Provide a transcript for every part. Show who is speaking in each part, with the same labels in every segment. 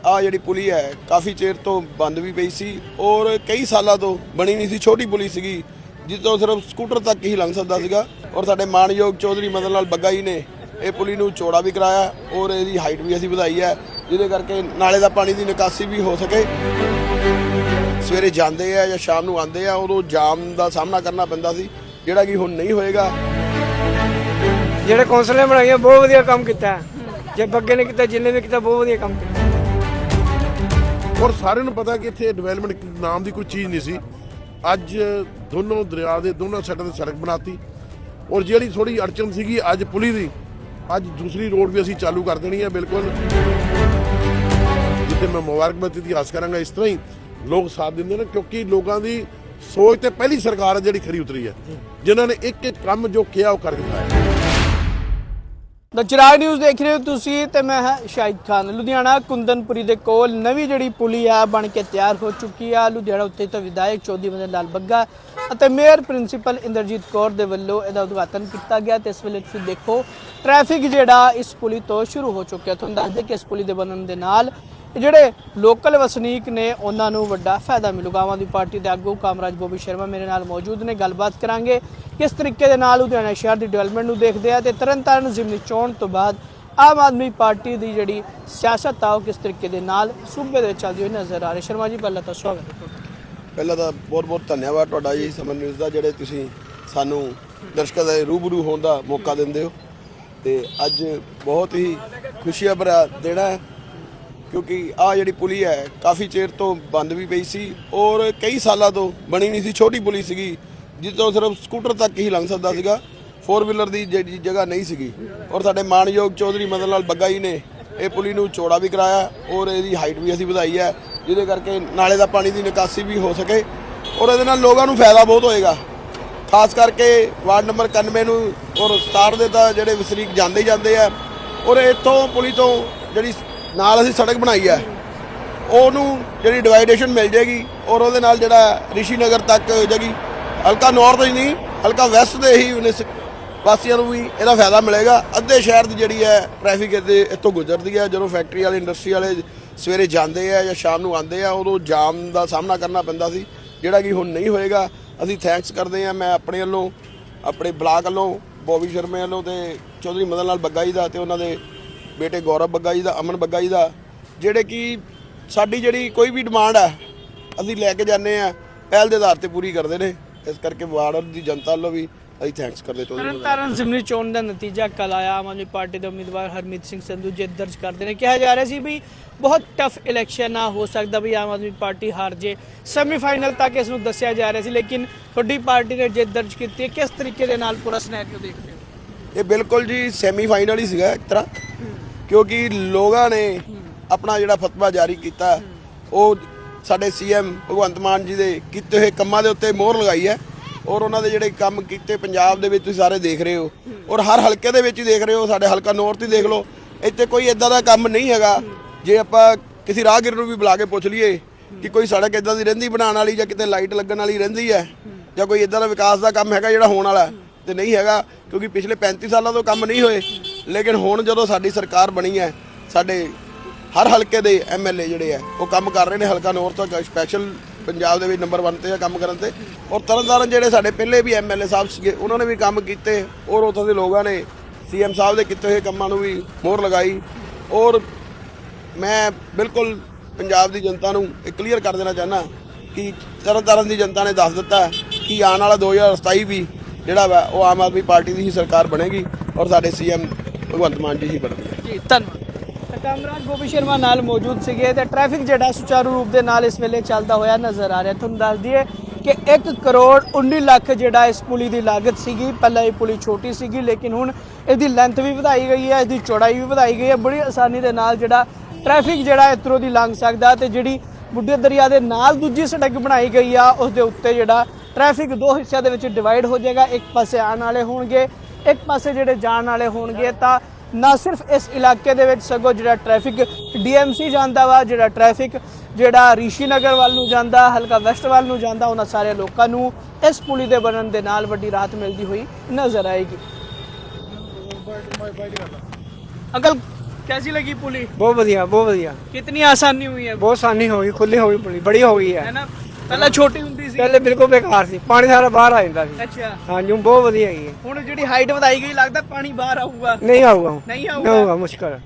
Speaker 1: ਆ ਜਿਹੜੀ ਪੁਲੀ ਹੈ, ਕਾਫੀ ਚਿਰ ਤੋਂ ਬੰਦ ਵੀ ਪਈ ਸੀ ਔਰ ਕਈ ਸਾਲਾਂ ਤੋਂ ਬਣੀ ਨਹੀਂ ਸੀ, ਛੋਟੀ ਪੁਲੀ ਸੀਗੀ ਜਿੱਦੋਂ ਸਿਰਫ ਸਕੂਟਰ ਤੱਕ ਹੀ ਲੰਘ ਸਕਦਾ ਸੀਗਾ ਔਰ ਸਾਡੇ ਮਾਨਯੋਗ ਚੌਧਰੀ ਮਦਨ ਲਾਲ ਬੱਗਾ ਜੀ ਨੇ ਇਹ ਪੁਲੀ ਨੂੰ ਚੌੜਾ ਵੀ ਕਰਾਇਆ ਔਰ ਇਹਦੀ ਹਾਈਟ ਵੀ ਅਸੀਂ ਵਧਾਈ ਹੈ, ਜਿਹਦੇ ਕਰਕੇ ਨਾਲੇ ਦਾ ਪਾਣੀ ਦੀ ਨਿਕਾਸੀ ਵੀ ਹੋ ਸਕੇ। ਸਵੇਰੇ ਜਾਂਦੇ ਆ ਜਾਂ ਸ਼ਾਮ ਨੂੰ ਆਉਂਦੇ ਆ, ਉਦੋਂ ਜਾਮ ਦਾ ਸਾਹਮਣਾ ਕਰਨਾ ਪੈਂਦਾ ਸੀ, ਜਿਹੜਾ ਕਿ ਹੁਣ ਨਹੀਂ ਹੋਏਗਾ।
Speaker 2: ਜਿਹੜੇ ਕੌਂਸਲ ਨੇ ਬਣਾਈਆਂ, ਬਹੁਤ ਵਧੀਆ ਕੰਮ ਕੀਤਾ। ਜੇ ਬੱਗੇ ਨੇ ਕੀਤਾ, ਜਿੰਨੇ ਵੀ ਕੀਤਾ, ਬਹੁਤ ਵਧੀਆ ਕੰਮ ਕੀਤਾ।
Speaker 3: ਔਰ ਸਾਰਿਆਂ ਨੂੰ ਪਤਾ ਕਿ ਇੱਥੇ ਡਿਵੈਲਪਮੈਂਟ ਨਾਮ ਦੀ ਕੋਈ ਚੀਜ਼ ਨਹੀਂ ਸੀ। ਅੱਜ ਦੋਨੋਂ ਦਰਿਆ ਦੇ ਦੋਨੋਂ ਸਾਈਡਾਂ ਤੇ ਸੜਕ ਬਣਾਤੀ। ਔਰ ਜਿਹੜੀ ਥੋੜੀ ਅੜਚਨ ਸੀਗੀ ਅੱਜ ਪੁਲੀ ਦੀ ਅੱਜ ਦੂਸਰੀ ਰੋਡ ਵੀ ਅਸੀਂ ਚਾਲੂ ਕਰ ਦੇਣੀ ਹੈ ਬਿਲਕੁਲ। ਜਿੱਥੇ ਮੈਂ ਮੁਬਾਰਕਬਾਦ ਦੀ ਆਸ ਕਰਾਂਗਾ ਇਸ ਤਰ੍ਹਾਂ ਹੀ ਲੋਕ ਸਾਥ ਦਿੰਦੇ ਨੇ ਕਿਉਂਕਿ ਲੋਕਾਂ ਦੀ ਸੋਚ ਤੇ ਪਹਿਲੀ ਸਰਕਾਰ ਹੈ ਜਿਹੜੀ ਖਰੀ ਉਤਰੀ ਹੈ। ਜਿਨ੍ਹਾਂ ਨੇ ਇੱਕ ਇੱਕ ਕੰਮ ਜੋ ਕਿਹਾ ਉਹ ਕਰ ਦਿਖਾਇਆ।
Speaker 2: ਦਾ ਚਿਰਾਗ ਨਿਊਜ਼ ਦੇਖ ਰਹੇ ਹੋ ਤੁਸੀਂ ਤੇ ਮੈਂ ਹਾਂ ਸ਼ਾਹਿਦ ਖਾਨ। ਲੁਧਿਆਣਾ ਕੁੰਦਨਪੁਰੀ ਦੇ ਕੋਲ ਨਵੀਂ ਜਿਹੜੀ ਪੁਲੀ ਆ ਬਣ ਕੇ ਤਿਆਰ ਹੋ ਚੁੱਕੀ ਆ। ਲੁਧਿਆਣਾ ਉੱਤੇ ਤਾਂ ਵਿਧਾਇਕ ਚੌਧਰੀ ਮਦਨ ਲਾਲ ਬੱਗਾ ਅਤੇ ਮੇਅਰ ਪ੍ਰਿੰਸੀਪਲ ਇੰਦਰਜੀਤ ਕੌਰ ਦੇ ਵੱਲੋਂ ਇਹਦਾ ਉਦਘਾਟਨ ਕੀਤਾ ਗਿਆ ਤੇ ਇਸ ਵੇਲੇ ਤੁਸੀਂ ਦੇਖੋ, ਟ੍ਰੈਫਿਕ ਜਿਹੜਾ ਇਸ ਪੁਲੀ ਤੋਂ ਸ਼ੁਰੂ ਹੋ ਚੁੱਕਿਆ। ਤੁਹਾਨੂੰ ਦੱਸ ਦੇ ਕਿ ਇਸ ਪੁਲੀ ਦੇ ਬਣਨ ਦੇ ਨਾਲ ਇਹ ਜਿਹੜੇ ਲੋਕਲ ਵਸਨੀਕ ਨੇ, ਉਹਨਾਂ ਨੂੰ ਵੱਡਾ ਫਾਇਦਾ ਮਿਲੂਗਾ। ਆਮ ਆਦਮੀ ਪਾਰਟੀ ਦੇ ਆਗੂ ਕਾਮਰਾਜ ਬੋਬੀ ਸ਼ਰਮਾ ਮੇਰੇ ਨਾਲ ਮੌਜੂਦ ਨੇ। ਗੱਲਬਾਤ ਕਰਾਂਗੇ ਕਿਸ ਤਰੀਕੇ ਦੇ ਨਾਲ ਲੁਧਿਆਣਾ ਸ਼ਹਿਰ ਦੀ ਡਿਵੈਲਪਮੈਂਟ ਨੂੰ ਦੇਖਦੇ ਆ ਤੇ ਤਰਨਤਾਰਨ ਜ਼ਿਮਨੀ ਚੋਣ ਤੋਂ ਬਾਅਦ ਆਮ ਆਦਮੀ ਪਾਰਟੀ ਦੀ ਜਿਹੜੀ ਸਿਆਸਤ ਆ, ਉਹ ਕਿਸ ਤਰੀਕੇ ਦੇ ਨਾਲ ਸੂਬੇ ਦੇ ਚੱਲਦੀ ਹੋਈ ਨਜ਼ਰ ਆ ਰਹੀ ਸ਼ਰਮਾ ਜੀ, ਪਹਿਲਾਂ ਤਾਂ ਸਵਾਗਤ
Speaker 1: ਪਹਿਲਾਂ ਤਾਂ ਬਹੁਤ ਬਹੁਤ ਧੰਨਵਾਦ ਤੁਹਾਡਾ ਜੀ ਸਮਰ ਨਿਊਜ਼ ਦਾ, ਜਿਹੜੇ ਤੁਸੀਂ ਸਾਨੂੰ ਦਰਸ਼ਕਾਂ ਦੇ ਰੂਬਰੂ ਹੋਣ ਦਾ ਮੌਕਾ ਦਿੰਦੇ ਹੋ। ਤੇ ਅੱਜ ਬਹੁਤ ਹੀ ਖੁਸ਼ੀਆਂ ਭਰਾ ਦਿਨ ਹੈ। ਕਿਉਂਕਿ ਆ ਜਿਹੜੀ ਪੁਲੀ ਹੈ, ਕਾਫੀ ਚਿਰ ਤੋਂ ਬੰਦ ਵੀ ਪਈ ਸੀ ਔਰ ਕਈ ਸਾਲਾਂ ਤੋਂ ਬਣੀ ਨਹੀਂ ਸੀ, ਛੋਟੀ ਪੁਲੀ ਸੀਗੀ ਜਿਸ ਤੋਂ ਸਿਰਫ ਸਕੂਟਰ ਤੱਕ ਹੀ ਲੰਘ ਸਕਦਾ ਸੀਗਾ ਫੋਰ ਵੀਲਰ ਦੀ ਜਿਹੜੀ ਜਗ੍ਹਾ ਨਹੀਂ ਸੀਗੀ। ਔਰ ਸਾਡੇ ਮਾਨਯੋਗ ਚੌਧਰੀ ਮਦਨ ਲਾਲ ਬੱਗਾ ਜੀ ਨੇ ਇਹ ਪੁਲੀ ਨੂੰ ਚੌੜਾ ਵੀ ਕਰਾਇਆ ਔਰ ਇਹਦੀ ਹਾਈਟ ਵੀ ਅਸੀਂ ਵਧਾਈ ਹੈ, ਜਿਹਦੇ ਕਰਕੇ ਨਾਲੇ ਦਾ ਪਾਣੀ ਦੀ ਨਿਕਾਸੀ ਵੀ ਹੋ ਸਕੇ ਔਰ ਇਹਦੇ ਨਾਲ ਲੋਕਾਂ ਨੂੰ ਫਾਇਦਾ ਬਹੁਤ ਹੋਏਗਾ। ਖਾਸ ਕਰਕੇ ਵਾਰਡ ਨੰਬਰ 91 ਨੂੰ ਔਰ 67 ਦੇ ਤਾਂ ਜਿਹੜੇ ਵਸਨੀਕ ਜਾਂਦੇ ਹੀ ਜਾਂਦੇ ਆ ਔਰ ਇੱਥੋਂ ਪੁਲੀ ਤੋਂ ਜਿਹੜੀ ਨਾਲ ਅਸੀਂ ਸੜਕ ਬਣਾਈ ਹੈ। ਉਹਨੂੰ ਜਿਹੜੀ ਡਿਵਾਈਡੇਸ਼ਨ ਮਿਲ ਜੇਗੀ ਔਰ ਉਹਦੇ ਨਾਲ ਜਿਹੜਾ ਰਿਸ਼ੀ ਨਗਰ ਤੱਕ ਜਗੀ ਹਲਕਾ ਨਾਰਥ ਹੀ ਨਹੀਂ, ਹਲਕਾ ਵੈਸਟ ਦੇ ਹੀ ਉਹਨੇ ਸ- ਵਾਸੀਆਂ ਨੂੰ ਵੀ ਇਹਦਾ ਫਾਇਦਾ ਮਿਲੇਗਾ। ਅੱਧੇ ਸ਼ਹਿਰ ਦੀ ਜਿਹੜੀ ਹੈ ਟ੍ਰੈਫਿਕ ਇਹਦੇ ਇੱਥੋਂ ਗੁਜ਼ਰਦੀ ਹੈ। ਜਦੋਂ ਫੈਕਟਰੀ ਵਾਲੇ ਇੰਡਸਟਰੀ ਵਾਲੇ ਸਵੇਰੇ ਜਾਂਦੇ ਆ ਜਾਂ ਸ਼ਾਮ ਨੂੰ ਆਉਂਦੇ ਆ, ਉਦੋਂ ਜਾਮ ਦਾ ਸਾਹਮਣਾ ਕਰਨਾ ਪੈਂਦਾ ਸੀ, ਜਿਹੜਾ ਕਿ ਹੁਣ ਨਹੀਂ ਹੋਏਗਾ। ਅਸੀਂ ਥੈਂਕਸ ਕਰਦੇ ਆ ਮੈਂ ਆਪਣੇ ਵੱਲੋਂ, ਆਪਣੇ ਬਲਾਕ ਵੱਲੋਂ, ਬੋਬੀ ਸ਼ਰਮੇ ਵੱਲੋਂ ਤੇ ਚੌਧਰੀ ਮਦਨ ਲਾਲ ਬੱਗਾ ਜੀ ਦਾ ਤੇ ਉਹਨਾਂ ਦੇ ਬੇਟੇ ਗੌਰਵ ਬੱਗਾ ਜੀ ਦਾ ਅਮਨ ਬੱਗਾ ਜੀ ਦਾ ਜਿਹੜੇ ਕਿ ਸਾਡੀ ਜਿਹੜੀ ਕੋਈ ਵੀ ਡਿਮਾਂਡ ਹੈ ਅਸੀਂ ਲੈ ਕੇ ਜਾਂਦੇ ਆ ਪਹਿਲ ਦੇ ਆਧਾਰ ਤੇ ਪੂਰੀ ਕਰਦੇ ਨੇ। ਇਸ ਕਰਕੇ ਵਾਰਡ ਦੀ ਜਨਤਾ ਵੱਲੋਂ ਵੀ ਅਸੀਂ ਥੈਂਕਸ ਕਰਦੇ ਮਦਨ ਲਾਲ।
Speaker 2: ਤਰਨਤਾਰਨ ਜ਼ਿਮਨੀ ਚੋਣ ਦਾ ਨਤੀਜਾ ਕੱਲ ਆਇਆ। ਆਮ ਆਦਮੀ ਪਾਰਟੀ ਦੇ ਉਮੀਦਵਾਰ ਹਰਮੀਤ ਸਿੰਘ ਸੰਧੂ ਜਿੱਤ ਦਰਜ ਕਰਦੇ ਨੇ। ਕਿਹਾ ਜਾ ਰਿਹਾ ਸੀ ਵੀ ਬਹੁਤ ਟਫ ਇਲੈਕਸ਼ਨ ਆ ਹੋ ਸਕਦਾ ਵੀ ਆਮ ਆਦਮੀ ਪਾਰਟੀ ਹਾਰ ਜੇ। ਸੈਮੀਫਾਈਨਲ ਤੱਕ ਇਸ ਨੂੰ ਦੱਸਿਆ ਜਾ ਰਿਹਾ ਸੀ ਲੇਕਿਨ ਤੁਹਾਡੀ ਪਾਰਟੀ ਨੇ ਜਿੱਤ ਦਰਜ ਕੀਤੀ ਹੈ ਕਿਸ ਤਰੀਕੇ ਦੇ ਨਾਲ ਪੂਰਾ ਸਿਨੈਰੀਓ ਦੇਖਦੇ ਹੋ?
Speaker 1: ਇਹ ਬਿਲਕੁਲ ਜੀ ਸੈਮੀ ਫਾਈਨਲ ਹੀ ਸੀਗਾ ਇੱਕ ਤਰ੍ਹਾਂ। ਕਿਉਂਕਿ ਲੋਕਾਂ ਨੇ ਆਪਣਾ ਜਿਹੜਾ ਫਤਵਾ ਜਾਰੀ ਕੀਤਾ ਉਹ ਸਾਡੇ ਸੀਐਮ ਭਗਵੰਤ ਮਾਨ ਜੀ ਦੇ ਕੀਤੇ ਹੋਏ ਕੰਮਾਂ ਦੇ ਉੱਤੇ ਮੋਹਰ ਲਗਾਈ ਹੈ ਔਰ ਉਹਨਾਂ ਦੇ ਜਿਹੜੇ ਕੰਮ ਕੀਤੇ ਪੰਜਾਬ ਦੇ ਵਿੱਚ ਤੁਸੀਂ ਸਾਰੇ ਦੇਖ ਰਹੇ ਹੋ। ਔਰ ਹਰ ਹਲਕੇ ਦੇ ਵਿੱਚ ਹੀ ਦੇਖ ਰਹੇ ਹੋ ਸਾਡੇ ਹਲਕਾ ਨੌਰਥ ਹੀ ਦੇਖ ਲਓ ਇੱਥੇ ਕੋਈ ਇਦਾਂ ਦਾ ਕੰਮ ਨਹੀਂ ਹੈਗਾ। ਜੇ ਆਪਾਂ ਕਿਸੇ ਰਾਹਗੀਰ ਨੂੰ ਵੀ ਬੁਲਾ ਕੇ ਪੁੱਛ ਲਈਏ ਕਿ ਕੋਈ ਸੜਕ ਇਦਾਂ ਦੀ ਰਹਿੰਦੀ ਬਣਾਉਣ ਵਾਲੀ ਜਾਂ ਕਿਤੇ ਲਾਈਟ ਲੱਗਣ ਵਾਲੀ ਰਹਿੰਦੀ ਹੈ ਜਾਂ ਕੋਈ ਇਦਾਂ ਦਾ ਵਿਕਾਸ ਦਾ ਕੰਮ ਹੈਗਾ ਜਿਹੜਾ ਹੋਣ ਵਾਲਾ ਤੇ ਨਹੀਂ ਹੈਗਾ ਕਿਉਂਕਿ ਪਿਛਲੇ 35 ਸਾਲਾਂ ਤੋਂ ਕੰਮ ਨਹੀਂ ਹੋਏ। ਲੇਕਿਨ ਹੁਣ ਜਦੋਂ ਸਾਡੀ ਸਰਕਾਰ ਬਣੀ ਹੈ, ਸਾਡੇ ਹਰ ਹਲਕੇ ਦੇ ਐਮਐਲਏ ਜਿਹੜੇ ਆ ਉਹ ਕੰਮ ਕਰ ਰਹੇ ਨੇ ਹਲਕਾ ਨੌਰਥ ਤੋਂ ਸਪੈਸ਼ਲ ਪੰਜਾਬ ਦੇ ਵਿੱਚ ਨੰਬਰ 1 ਤੇ ਆ ਕੰਮ ਕਰਨ ਤੇ। ਔਰ ਤਰਨਤਾਰਨ ਜਿਹੜੇ ਸਾਡੇ ਪਹਿਲੇ ਵੀ ਐਮਐਲਏ ਸਾਹਿਬ ਸੀਗੇ, ਉਹਨਾਂ ਨੇ ਵੀ ਕੰਮ ਕੀਤੇ ਔਰ ਉੱਥੋਂ ਦੇ ਲੋਕਾਂ ਨੇ ਸੀਐਮ ਸਾਹਿਬ ਦੇ ਕੀਤੇ ਹੋਏ ਕੰਮਾਂ ਨੂੰ ਵੀ ਮੋਹਰ ਲਗਾਈ। ਔਰ ਮੈਂ ਬਿਲਕੁਲ ਪੰਜਾਬ ਦੀ ਜਨਤਾ ਨੂੰ ਇਹ ਕਲੀਅਰ ਕਰ ਦੇਣਾ ਚਾਹਨਾ ਕਿ ਤਰਨਤਾਰਨ ਦੀ ਜਨਤਾ ਨੇ ਦੱਸ ਦਿੱਤਾ ਕਿ ਆਉਣ ਵਾਲਾ 2027 ਵੀ ਜਿਹੜਾ ਵਾ, ਉਹ ਆਮ ਆਦਮੀ ਪਾਰਟੀ ਦੀ ਹੀ ਸਰਕਾਰ ਬਣੇਗੀ ਔਰ ਸਾਡੇ ਸੀਐਮ ਭਗਵੰਤ ਮਾਨ ਜੀ ਹੀ ਬਣਨਗੇ
Speaker 2: ਜੀ, ਧੰਨਵਾਦ। ਤਾਂ ਕਾਮਰਾਜ ਗੋਪੀ ਸ਼ਰਮਾ ਨਾਲ ਮੌਜੂਦ ਸੀਗੇ ਤੇ ਟ੍ਰੈਫਿਕ ਜਿਹੜਾ ਸੁਚਾਰੂ ਰੂਪ ਦੇ ਨਾਲ ਇਸ ਵੇਲੇ ਚੱਲਦਾ ਹੋਇਆ ਨਜ਼ਰ ਆ ਰਿਹਾ। ਤੁਹਾਨੂੰ ਦੱਸ ਦਈਏ ਕਿ 1 ਕਰੋੜ 19 ਲੱਖ ਜਿਹੜਾ ਇਸ ਪੁਲੀ ਦੀ ਲਾਗਤ ਸੀਗੀ, ਪਹਿਲਾਂ ਇਹ ਪੁਲੀ ਛੋਟੀ ਸੀਗੀ, ਲੇਕਿਨ ਹੁਣ ਇਹਦੀ ਲੈਂਥ ਵੀ ਵਧਾਈ ਗਈ ਹੈ, ਇਹਦੀ ਚੌੜਾਈ ਵੀ ਵਧਾਈ ਗਈ ਹੈ। ਬੜੀ ਆਸਾਨੀ ਦੇ ਨਾਲ ਜਿਹੜਾ ਟ੍ਰੈਫਿਕ ਜਿਹੜਾ ਇਧਰੋਂ ਦੀ ਲੰਘ ਸਕਦਾ ਤੇ ਜਿਹੜੀ ਬੁੱਢੇ ਦਰਿਆ ਦੇ ਨਾਲ ਦੂਜੀ ਸੜਕ ਬਣਾਈ ਗਈ ਆ, ਉਸ ਦੇ ਉੱਤੇ ਜਿਹੜਾ ਟ੍ਰੈਫਿਕ ਦੋ ਹਿੱਸਿਆਂ ਦੇ ਵਿੱਚ ਡਿਵਾਈਡ ਹੋ ਜਾਏਗਾ। ਇੱਕ ਪਾਸੇ ਆਉਣ ਵਾਲੇ ਹੋਣਗੇ ਇੱਕ ਪਾਸੇ ਜਿਹੜੇ ਜਾਣ ਵਾਲੇ ਹੋਣਗੇ ਤਾਂ ਨਾ ਸਿਰਫ ਇਸ ਇਲਾਕੇ ਦੇ ਵਿੱਚ ਸਗੋਂ ਜਿਹੜਾ ਟ੍ਰੈਫਿਕ ਡੀਐਮਸੀ ਜਾਂਦਾ ਵਾ ਜਿਹੜਾ ਟ੍ਰੈਫਿਕ ਜਿਹੜਾ ਰਿਸ਼ੀ ਨਗਰ ਵੱਲ ਨੂੰ ਜਾਂਦਾ ਹਲਕਾ ਵੈਸਟ ਵੱਲ ਨੂੰ ਜਾਂਦਾ ਉਹਨਾਂ ਸਾਰੇ ਲੋਕਾਂ ਨੂੰ ਇਸ ਪੁਲੀ ਦੇ ਬਣਨ ਦੇ ਨਾਲ ਵੱਡੀ ਰਾਹਤ ਮਿਲਦੀ ਹੋਈ ਨਜ਼ਰ ਆਏਗੀ ਅੰਕਲ कैसी लगी पुली
Speaker 4: बहुत बढ़िया बहुत बढ़िया
Speaker 2: कितनी आसानी हुई है
Speaker 4: बहुत आसानी होगी खुली होगी पुली बड़ी हो गई
Speaker 2: है
Speaker 4: है
Speaker 2: ना पहले छोटी
Speaker 4: ਪਹਿਲੇ ਬਿਲਕੁਲ ਬੇਕਾਰ ਸੀ। ਪਾਣੀ ਸਾਰਾ ਬਾਹਰ ਆ ਜਾਂਦਾ ਸੀ।
Speaker 2: ਅੱਛਾ।
Speaker 4: ਹਾਂਜੀ ਹੁਣ ਬਹੁਤ ਵਧੀਆ ਹੈ।
Speaker 2: ਹੁਣ ਜਿਹੜੀ ਹਾਈਟ ਵਧਾਈ ਗਈ ਲੱਗਦਾ ਪਾਣੀ ਬਾਹਰ ਆਊਗਾ।
Speaker 4: ਨਹੀਂ
Speaker 2: ਆਊਗਾ
Speaker 4: ਹੁਣ।
Speaker 2: ਨਹੀਂ
Speaker 4: ਆਊਗਾ। ਆਊਗਾ ਮੁਸ਼ਕਲ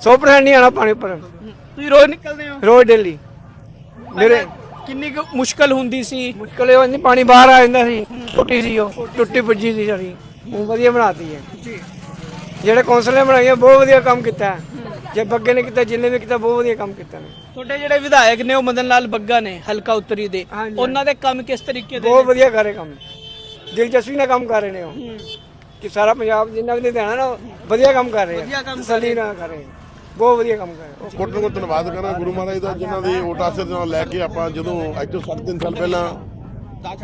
Speaker 4: 100% ਨਹੀਂ ਆਣਾ ਪਾਣੀ ਉੱਪਰ।
Speaker 2: ਤੁਸੀਂ ਰੋਜ਼ ਨਿਕਲਦੇ ਹੋ?
Speaker 4: ਰੋਜ਼ ਡੇਲੀ ਮੇਰੇ
Speaker 2: ਕਿੰਨੀ ਕੁ ਮੁਸ਼ਕਲ ਹੁੰਦੀ ਸੀ?
Speaker 4: ਮੁਸ਼ਕਲ ਇਹ ਪਾਣੀ ਬਾਹਰ ਆ ਜਾਂਦਾ ਸੀ। ਟੁੱਟੀ ਸੀ ਉਹ ਟੁੱਟੀ ਪੁੱਜੀ ਸੀ ਸਾਰੀ। ਹੁਣ ਵਧੀਆ ਬਣਾਤੀ ਹੈ।
Speaker 2: ਜੀ।
Speaker 4: ਜਿਹੜੇ ਕੌਂਸਲ ਨੇ ਬਣਾਈਆਂ ਬਹੁਤ ਵਧੀਆ ਕੰਮ ਕੀਤਾ ਹੈ। ਜੇ ਬੱਗੇ ਨੇ ਕੀਤਾ ਜਿੰਨੇ ਵੀ ਕੀਤਾ ਬਹੁਤ ਵਧੀਆ ਕੰਮ ਕੀਤਾ ਨੇ
Speaker 2: ਤੁਹਾਡੇ ਜਿਹੜੇ ਵਿਧਾਇਕ ਨੇ ਉਹ ਮਦਨ ਲਾਲ ਬੱਗਾ ਨੇ ਹਲਕਾ ਉੱਤਰੀ ਦੇ
Speaker 4: ਹਾਂਜੀ।
Speaker 2: ਉਹਨਾਂ ਦੇ ਕੰਮ ਕਿਸ ਤਰੀਕੇ ਦੇ
Speaker 4: ਬਹੁਤ
Speaker 2: ਨੇ?
Speaker 4: ਵਧੀਆ ਕਰ ਰਹੇ ਕੰਮ ਦਿਲਚਸਪੀ ਨਾਲ ਕੰਮ ਕਰ ਰਹੇ ਨੇ ਉਹ
Speaker 2: ਹੂੰ।
Speaker 4: ਕਿ ਸਾਰਾ ਪੰਜਾਬ ਜਿੰਨਾ ਵੀ ਲੁਧਿਆਣਾ ਨਾ ਵਧੀਆ ਕੰਮ ਕਰ ਰਹੇ
Speaker 2: ਵਧੀਆ
Speaker 4: ਆ
Speaker 2: ਕੰਮ ਕਰ
Speaker 4: ਤਸੱਲੀ ਨਾਲ ਕਰ ਰਹੇ ਆ। ਬਹੁਤ ਵਧੀਆ ਕੰਮ ਕਰ ਰਹੇ ਆ।
Speaker 3: ਕੋਟਨ ਕੋ ਧੰਨਵਾਦ ਕਰਨਾ ਗੁਰੂ ਮਹਾਰਾਜ ਦਾ ਜਿਨ੍ਹਾਂ ਦੇ ਓਟ ਆਸਰੇ ਨਾਲ ਲੈ ਕੇ ਆਪਾਂ ਜਦੋਂ ਅੱਜ ਤੋਂ 7-3 ਸਾਲ ਪਹਿਲਾਂ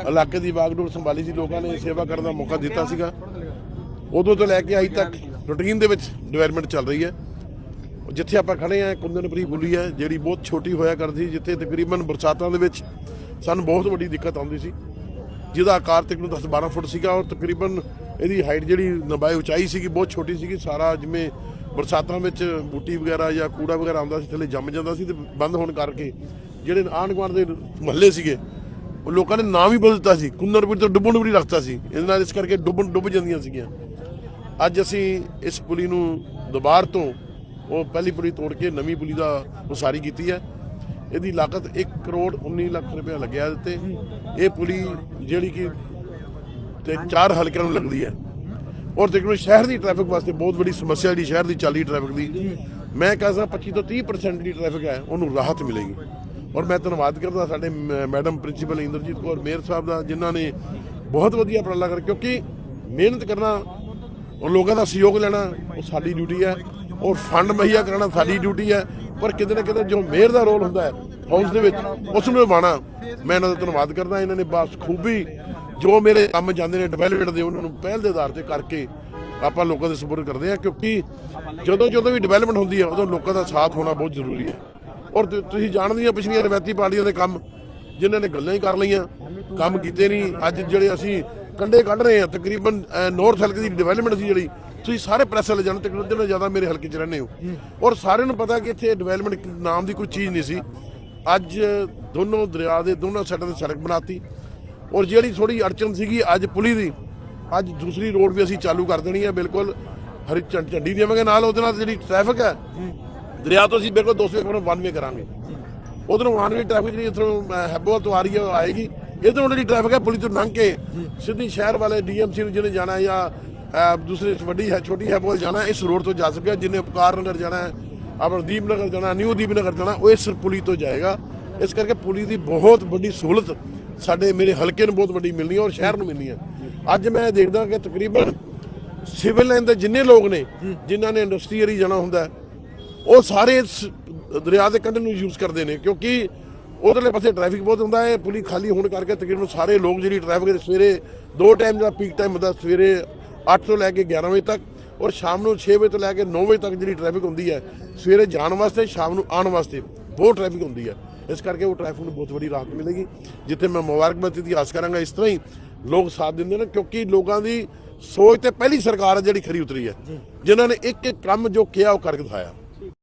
Speaker 3: ਇਲਾਕੇ ਦੀ ਬਾਗਡੋਰ ਸੰਭਾਲੀ ਸੀ ਲੋਕਾਂ ਨੇ ਸੇਵਾ ਕਰਨ ਦਾ ਮੌਕਾ ਦਿੱਤਾ ਸੀਗਾ ਉਦੋਂ ਤੋਂ ਲੈ ਕੇ ਅੱਜ ਤੱਕ ਰੂਟੀਨ ਦੇ ਵਿੱਚ ਡਿਵੈਲਪਮੈਂਟ ਚੱਲ ਰਹੀ ਹੈ। ਜਿੱਥੇ ਆਪਾਂ ਖੜੇ ਆ ਕੁੰਦਨਪੁਰੀ ਬੁੱਲੀ ਹੈ, ਜਿਹੜੀ ਬਹੁਤ ਛੋਟੀ ਹੋਇਆ ਕਰਦੀ ਜਿੱਥੇ ਤਕਰੀਬਨ ਬਰਸਾਤਾਂ ਦੇ ਵਿੱਚ ਸਾਨੂੰ ਬਹੁਤ ਵੱਡੀ ਦਿੱਕਤ ਆਉਂਦੀ ਸੀ। ਜਿਹਦਾ ਆਕਾਰ ਤਕਰੀਬਨ 10 12 ਫੁੱਟ ਸੀਗਾ, ਔਰ ਤਕਰੀਬਨ ਇਹਦੀ ਹਾਈਟ ਜਿਹੜੀ ਲੰਬਾਈ ਉਚਾਈ ਸੀਗੀ, ਬਹੁਤ ਛੋਟੀ ਸੀਗੀ। ਸਾਰਾ ਜਿਵੇਂ ਬਰਸਾਤਾਂ ਵਿੱਚ ਬੂਟੀ ਵਗੈਰਾ ਜਾਂ ਕੂੜਾ ਵਗੈਰਾ ਆਉਂਦਾ ਸੀ, ਥੱਲੇ ਜੰਮ ਜਾਂਦਾ ਸੀ ਤੇ ਬੰਦ ਹੋਣ ਕਰਕੇ ਜਿਹੜੇ ਆਂਢ ਗੁਆਂਢ ਦੇ ਮਹੱਲੇ ਸੀਗੇ, ਉਹ ਲੋਕਾਂ ਨੇ ਨਾਮ ਹੀ ਬਦਲ ਦਿੱਤਾ ਸੀ। ਕੁੰਨਰਪੁਰ ਤੋਂ ਡੁੱਬਣ ਡੁੱਬਣਪੁਰੀ ਰੱਖਤਾ ਸੀ। ਇਹਦੇ ਨਾਲ ਇਸ ਕਰਕੇ ਡੁੱਬਣ ਡੁੱਬ ਜਾਂਦੀਆਂ ਸੀਗੀਆਂ। ਅੱਜ ਅਸੀਂ ਇਸ ਪੁਲੀ ਨੂੰ ਦੁਬਾਰ ਤੋਂ ਉਹ ਪਹਿਲੀ ਪੁਲੀ ਤੋੜ ਕੇ ਨਵੀਂ ਪੁਲੀ ਦਾ ਉਸਾਰੀ ਕੀਤੀ ਹੈ। ਇਹਦੀ ਲਾਗਤ 1 ਕਰੋੜ 19 ਲੱਖ ਰੁਪਏ ਲੱਗਿਆ ਤੇ। ਇਹ ਪੁਲੀ ਜਿਹੜੀ ਕਿ ਤੇ ਚਾਰ ਹਲਕਿਆਂ ਨੂੰ ਲੱਗਦੀ ਹੈ। ਔਰ ਤਕਰੀਬਨ ਸ਼ਹਿਰ ਦੀ ਟ੍ਰੈਫਿਕ ਵਾਸਤੇ ਬਹੁਤ ਵੱਡੀ ਸਮੱਸਿਆ ਜਿਹੜੀ ਸ਼ਹਿਰ ਦੀ ਚੱਲੀ ਟ੍ਰੈਫਿਕ ਦੀ, ਮੈਂ ਕਹਿੰਦਾ 25 ਤੋਂ 30% ਦੀ ਟ੍ਰੈਫਿਕ ਹੈ, ਉਹਨੂੰ ਰਾਹਤ ਮਿਲੇਗੀ। ਔਰ ਮੈਂ ਧੰਨਵਾਦ ਕਰਦਾ ਸਾਡੇ ਮ- madam principal Inderjit Kaur, mayor ਸਾਹਿਬ ਦਾ, ਜਿਨ੍ਹਾਂ ਨੇ ਬਹੁਤ ਵਧੀਆ ਉਪਰਾਲਾ ਕਰ ਕਿਉਂਕਿ ਮਿਹਨਤ ਕਰਨਾ ਔਰ ਲੋਕਾਂ ਦਾ ਸਹਿਯੋਗ ਲੈਣਾ ਉਹ ਸਾਡੀ ਡਿਊਟੀ ਹੈ। ਔਰ ਫੰਡ ਮੁਹੱਈਆ ਕਰਾਉਣਾ ਸਾਡੀ ਡਿਊਟੀ ਹੈ। ਪਰ ਕਿਤੇ ਨਾ ਕਿਤੇ ਜੋ ਮੇਅਰ ਦਾ ਰੋਲ ਹੁੰਦਾ ਹੈ ਹਾਊਸ ਦੇ ਵਿੱਚ ਉਸ ਨੂੰ ਨਿਭਾਉਣਾ। ਮੈਂ ਇਹਨਾਂ ਦਾ ਧੰਨਵਾਦ ਕਰਦਾ। ਇਹਨਾਂ ਨੇ ਬਸ ਖੂਬੀ ਜੋ ਮੇਰੇ ਕੰਮ ਜਾਂਦੇ ਨੇ ਡਿਵੈਲਪਮੈਂਟ ਦੇ, ਉਹਨਾਂ ਨੂੰ ਪਹਿਲ ਦੇ ਆਧਾਰ ਤੇ ਕਰਕੇ ਆਪਾਂ ਲੋਕਾਂ ਦੇ ਸਪੋਰਟ ਕਰਦੇ ਹਾਂ। ਕਿਉਂਕਿ ਜਦੋਂ ਜਦੋਂ ਵੀ ਡਿਵੈਲਪਮੈਂਟ ਹੁੰਦੀ ਹੈ, ਉਦੋਂ ਲੋਕਾਂ ਦਾ ਸਾਥ ਹੋਣਾ ਬਹੁਤ ਜ਼ਰੂਰੀ ਹੈ। ਔਰ ਤੁਸੀਂ ਜਾਣਦੇ ਹੋ, ਪਿਛਲੀਆਂ ਰਵਾਇਤੀ ਪਾਰਟੀਆਂ ਦੇ ਕੰਮ, ਜਿਨ੍ਹਾਂ ਨੇ ਗੱਲਾਂ ਹੀ ਕਰ ਲਈਆਂ, ਕੰਮ ਕੀਤੇ ਨਹੀਂ। ਅੱਜ ਜਿਹੜੇ ਅਸੀਂ ਕੰਡੇ ਕੱਢ ਰਹੇ ਹਾਂ ਤਕਰੀਬਨ ਨਾਰਥ ਹਲਕੇ ਦੀ ਡਿਵੈਲਪਮੈਂਟ ਸੀ ਜਿਹੜੀ ਤੁਸੀਂ ਸਾਰੇ ਪ੍ਰੈਸ ਵਾਲੇ ਜਾਣੋ ਤਕਰੀਬਨ ਜ਼ਿਆਦਾ ਮੇਰੇ ਹਲਕੇ 'ਚ ਰਹਿੰਦੇ ਹੋ। ਔਰ ਸਾਰਿਆਂ ਨੂੰ ਪਤਾ ਕਿ ਇੱਥੇ ਡਿਵੈਲਪਮੈਂਟ ਨਾਮ ਦੀ ਕੋਈ ਚੀਜ਼ ਨਹੀਂ ਸੀ। ਅੱਜ ਦੋਨੋਂ ਦਰਿਆ ਦੇ ਦੋਨੋਂ ਸਾਈਡਾਂ ਤੇ ਸੜਕ ਬਣਾਤੀ। ਔਰ ਜਿਹੜੀ ਥੋੜੀ ਅੜਚਨ ਸੀਗੀ ਅੱਜ ਪੁਲੀ ਦੀ ਅੱਜ ਦੂਸਰੀ ਰੋਡ ਵੀ ਅਸੀਂ ਚਾਲੂ ਕਰ ਦੇਣੀ ਹੈ ਬਿਲਕੁਲ ਹਰੀ ਝੰਡੀ ਦੇਵਾਂਗੇ। ਨਾਲ ਉਹਦੇ ਨਾਲ ਜਿਹੜੀ ਟ੍ਰੈਫਿਕ ਹੈ ਦਰਿਆ ਤੋਂ ਅਸੀਂ ਬਿਲਕੁਲ 200 ਕਿਲੋਮੀਟਰ ਵਨ ਵੇ ਕਰਾਂਗੇ। ਉਧਰੋਂ ਵਨ ਵੇ ਟ੍ਰੈਫਿਕ ਜਿਹੜੀ ਇਧਰੋਂ ਹੈਬੋਲ ਤੋਂ ਆ ਰਹੀ ਹੈ ਆਏਗੀ। ਇਧਰੋਂ ਜਿਹੜੀ ਟ੍ਰੈਫਿਕ ਹੈ ਪੁਲੀ ਤੋਂ ਲੰਘ ਕੇ ਸਿੱਧੀ ਸ਼ਹਿਰ ਵਾਲੇ ਡੀਐਮਸੀ ਨੂੰ ਜਿਹਨੇ ਜਾਣਾ ਹੈ ਜਾਂ ਦੂਸਰੇ ਵੱਡੀ ਹੈ ਛੋਟੀ ਹੈਬੋਲ ਜਾਣਾ ਹੈ, ਇਸ ਰੋਡ ਤੋਂ ਜਾ ਸਕਦਾ ਜਿਹਨੇ ਉਪਕਾਰ ਨਗਰ ਜਾਣਾ ਹੈ ਆਪਣਾ ਦੀਪ ਨਗਰ ਜਾਣਾ ਨਿਊ ਦੀਪ ਨਗਰ ਜਾਣਾ ਉਹ ਇਸ ਪੁਲੀ ਤੋਂ ਜਾਏਗਾ। ਇਸ ਕਰਕੇ ਪੁਲੀ ਦੀ ਬਹੁਤ ਵੱਡੀ ਸਹੂਲਤ ਸਾਡੇ ਮੇਰੇ ਹਲਕੇ ਨੂੰ ਬਹੁਤ ਵੱਡੀ ਮਿਲਣੀ ਹੈ ਔਰ ਸ਼ਹਿਰ ਨੂੰ ਮਿਲਣੀ ਹੈ। ਅੱਜ ਮੈਂ ਦੇਖਦਾ ਕਿ ਤਕਰੀਬਨ ਸਿਵਲ ਲਾਈਨ ਦੇ ਜਿੰਨੇ ਲੋਕ ਨੇ ਜਿਨ੍ਹਾਂ ਨੇ ਇੰਡਸਟਰੀ ਏਰੀ ਜਾਣਾ ਹੁੰਦਾ ਹੈ, ਉਹ ਸਾਰੇ ਇਸ ਦਰਿਆ ਦੇ ਕੰਢੇ ਨੂੰ ਯੂਜ਼ ਕਰਦੇ ਨੇ ਕਿਉਂਕਿ ਉਧਰਲੇ ਪਾਸੇ ਟ੍ਰੈਫਿਕ ਬਹੁਤ ਹੁੰਦਾ ਹੈ ਪੁਲੀ ਖਾਲੀ ਹੋਣ ਕਰਕੇ ਤਕਰੀਬਨ ਸਾਰੇ ਲੋਕ ਜਿਹੜੀ ਟ੍ਰੈਫਿਕ ਦੇ ਸਵੇਰੇ ਦੋ ਟਾਈਮ ਦਾ ਪੀਕ ਟਾਈਮ ਹੁੰਦਾ ਸਵੇਰੇ 8 ਤੋਂ ਲੈ ਕੇ 11 ਵਜੇ ਤੱਕ ਔਰ ਸ਼ਾਮ ਨੂੰ 6 ਵਜੇ ਤੋਂ ਲੈ ਕੇ 9 ਵਜੇ ਤੱਕ ਜਿਹੜੀ ਟ੍ਰੈਫਿਕ ਹੁੰਦੀ ਹੈ ਸਵੇਰੇ ਜਾਣ ਵਾਸਤੇ ਸ਼ਾਮ ਨੂੰ ਆਉਣ ਵਾਸਤੇ ਬਹੁਤ ਟ੍ਰੈਫਿਕ ਹੁੰਦੀ ਹੈ। ਇਸ ਕਰਕੇ ਉਹ ਟ੍ਰੈਫਿਕ ਨੂੰ ਬਹੁਤ ਵੱਡੀ ਰਾਹਤ ਮਿਲੇਗੀ ਜਿੱਥੇ ਮੈਂ ਮੁਬਾਰਕਬਾਦ ਦੀ ਆਸ ਕਰਾਂਗਾ ਇਸ ਤਰ੍ਹਾਂ ਹੀ ਲੋਕ ਸਾਥ ਦਿੰਦੇ ਨੇ ਕਿਉਂਕਿ ਲੋਕਾਂ ਦੀ ਸੋਚ ਤੇ ਪਹਿਲੀ ਸਰਕਾਰ ਹੈ ਜਿਹੜੀ ਖਰੀ ਉਤਰੀ ਹੈ। ਜਿਨ੍ਹਾਂ ਨੇ ਇੱਕ ਇੱਕ ਕੰਮ ਜੋ ਕਿਹਾ ਉਹ ਕਰਕੇ ਦਿਖਾਇਆ।